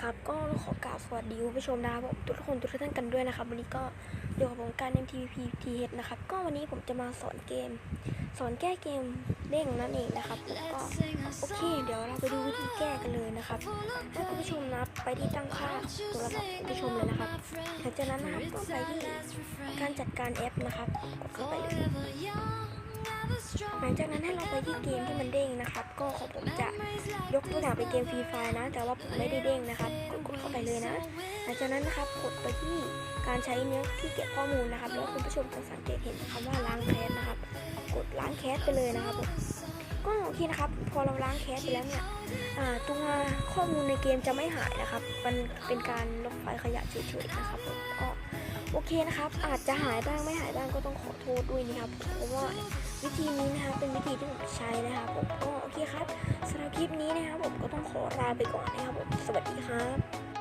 ครับ ก็ขอกราบสวัสดีคุณผู้ชมนะครับผมทุกคนทุกท่านกันด้วยนะครับ วันนี้ก็เดี๋ยวกับผมการ MTVP TH นะครับ ก็วันนี้ผมจะมาสอนเกม สอนแก้เกมเด้งนั่นเองนะครับก็โอเค เดี๋ยวเราไปดูวิธีแก้กันเลยนะครับถ้าคุณผู้ชมนะไปที่ตั้งค่าโทรศัพท์คุณผู้ชมเลยนะครับหลังจากนั้นนะครับก็ไปที่การจัดการแอปนะครับกดเข้าไปเลย หลังจากนั้นให้เราไปที่เกมที่มันเด้งนะครับ ก็ของผมจะยกตัวอย่างเป็นเกมฟรีไฟนะ แต่ว่าผมไม่ได้เด้งนะครับกดกดเข้าไปเลยนะ หลังจากนั้นนะครับกดไปที่การใช้เนื้อที่เก็บข้อมูลนะครับ แล้วคุณผู้ชมจะสังเกตเห็นคำว่าล้างแคสนะครับ กดล้างแคสไปเลยนะครับผมก็โอเคนะครับ พอเราล้างแคสไปแล้วเนี่ยตัวข้อมูลในเกมจะไม่หายนะครับ มันเป็นการลบไฟล์ขยะเฉยๆนะครับผมก็โอเคนะครับ อาจจะหายบ้างไม่หายบ้างก็ต้องขอ โทษด้วยนะครับเพราะว่าวิธีนี้นะครับเป็นวิธีที่ผมใช้นะครับผมก็โอเคครับสำหรับคลิปนี้นะครับผมก็ต้องขอลาไปก่อนนะครับผมสวัสดีครับ